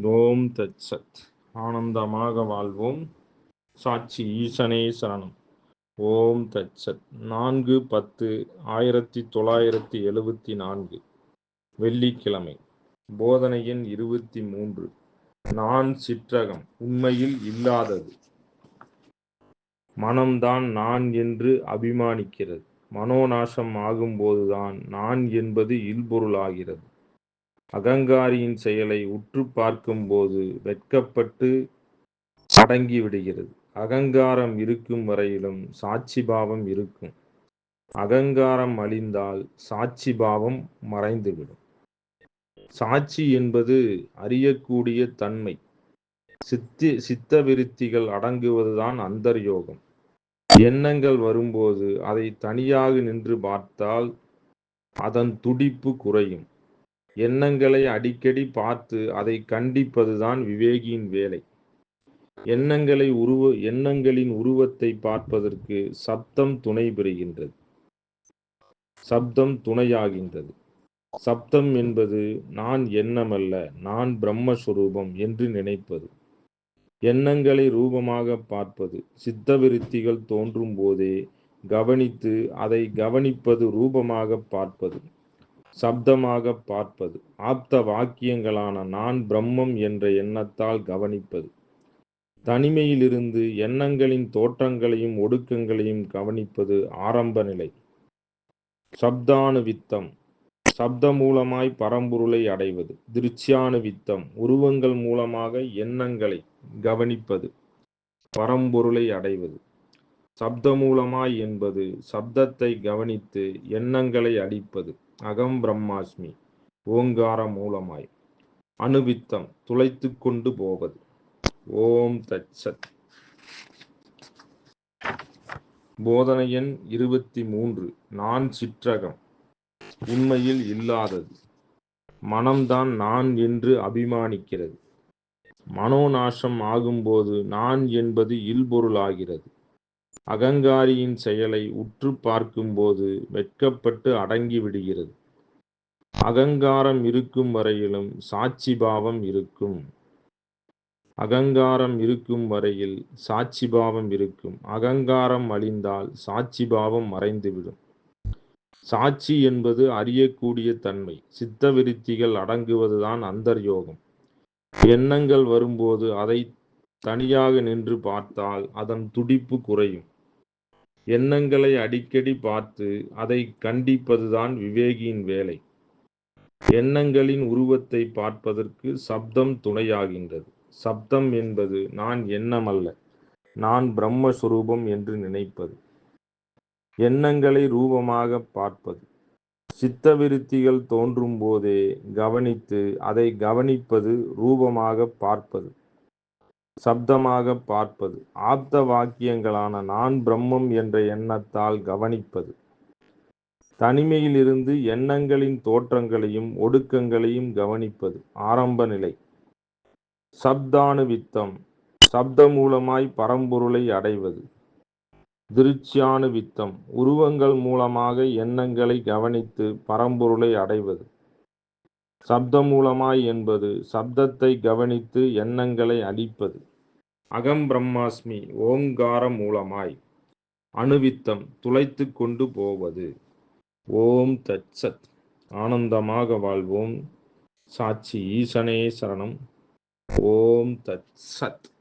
ஓம் தத் சத். ஆனந்தமாக வாழ்வோம். சாட்சி ஈசனே சரணம். ஓம் தத் சத். நான்கு பத்து ஆயிரத்தி தொள்ளாயிரத்தி எழுபத்தி நான்கு வெள்ளிக்கிழமை. போதனையின் இருபத்தி மூன்று நான் சிற்றகம். உண்மையில் இல்லாதது. மனம்தான் நான் என்று அபிமானிக்கிறது. மனோநாசம் ஆகும்போதுதான் நான் என்பது இல்பொருளாகிறது. அகங்காரியின் செயலை உற்று பார்க்கும்போது வெட்கப்பட்டு அடங்கி விடுகிறது அகங்காரம் இருக்கும் வரையிலும் சாட்சி பாவம் இருக்கும். அகங்காரம் அழிந்தால் சாட்சி பாவம் மறைந்துவிடும். சாட்சி என்பது அறியக்கூடிய தன்மை. சித்தி சித்த விருத்திகள் அடங்குவதுதான் அந்தர்யோகம். எண்ணங்கள் வரும்போது அதை தனியாக நின்று பார்த்தால் அதன் துடிப்பு குறையும். எண்ணங்களை அடிக்கடி பார்த்து அதை கண்டிப்பதுதான் விவேகியின் வேலை. எண்ணங்களை உருவ எண்ணங்களின் உருவத்தை பார்ப்பதற்கு சப்தம் துணை பெறுகின்றது சப்தம் துணையாகின்றது. சப்தம் என்பது நான் எண்ணமல்ல நான் பிரம்மஸ்வரூபம் என்று நினைப்பது. எண்ணங்களை ரூபமாக பார்ப்பது சித்தவிருத்திகள் தோன்றும் போதே கவனித்து அதை கவனிப்பது ரூபமாக பார்ப்பது. சப்தமாக பார்ப்பது ஆப்த வாக்கியங்களான நான் பிரம்மம் என்ற எண்ணத்தால் கவனிப்பது. தனிமையிலிருந்து எண்ணங்களின் தோற்றங்களையும் ஒடுக்கங்களையும் கவனிப்பது ஆரம்ப நிலை. சப்தானுவித்தம் சப்த மூலமாய் பரம்பொருளை அடைவது. திருச்சியானுவித்தம் உருவங்கள் மூலமாக எண்ணங்களை கவனிப்பது பரம்பொருளை அடைவது. சப்த மூலமாய் என்பது சப்தத்தை கவனித்து எண்ணங்களை அடிப்பது. அகம் பிரம்மாஸ்மி. ஓங்கார மூலமாய். அணுவித்தம் துளைத்து கொண்டு போவது. ஓம் தச்சத். போதனை எண் இருபத்தி மூன்று நான் சிற்றகம். உண்மையில் இல்லாதது. மனம்தான் நான் என்று அபிமானிக்கிறது. மனோநாசம் ஆகும்போது நான் என்பது இல்பொருளாகிறது. அகங்காரியின் செயலை உற்று பார்க்கும்போது வெட்கப்பட்டு அடங்கி விடுகிறது. அகங்காரம் இருக்கும் வரையிலும் சாட்சி பாவம் இருக்கும். அகங்காரம் இருக்கும் வரையில் சாட்சி பாவம் இருக்கும். அகங்காரம் அழிந்தால் சாட்சி பாவம் மறைந்துவிடும். சாட்சி என்பது அறியக்கூடிய தன்மை. சித்த விருத்திகள் அடங்குவதுதான் அந்தர்யோகம். எண்ணங்கள் வரும்போது அதை தனியாக நின்று பார்த்தால் அதன் துடிப்பு குறையும். எண்ணங்களை அடிக்கடி பார்த்து அதை கண்டிப்பதுதான் விவேகியின் வேலை. எண்ணங்களின் உருவத்தை பார்ப்பதற்கு சப்தம் துணையாகின்றது. சப்தம் என்பது நான் எண்ணமல்ல நான் பிரம்மஸ்வரூபம் என்று நினைப்பது. எண்ணங்களை ரூபமாக பார்ப்பது. சித்தவிருத்திகள் தோன்றும் போதே கவனித்து அதை கவனிப்பது ரூபமாக பார்ப்பது. சப்தமாக பார்ப்பது ஆப்த வாக்கியங்களான நான் பிரம்மம் என்ற எண்ணத்தால் கவனிப்பது. தனிமையிலிருந்து எண்ணங்களின் தோற்றங்களையும் ஒடுக்கங்களையும் கவனிப்பது. ஆரம்ப நிலை. சப்தானுவித்தம். சப்த மூலமாய் பரம்பொருளை அடைவது. திருச்சியானுவித்தம். உருவங்கள் மூலமாக எண்ணங்களை கவனித்து பரம்பொருளை அடைவது. சப்த மூலமாய் என்பது சப்தத்தை கவனித்து எண்ணங்களை அடிப்பது. அகம் பிரம்மாஸ்மி ஓங்கார மூலமாய் அணுவித்தம் துளைத்து கொண்டு போவது. ஓம் தச்சத் ஆனந்தமாக வாழ்வோம். சாட்சி ஈசனே சரணம். ஓம் தத் சத்.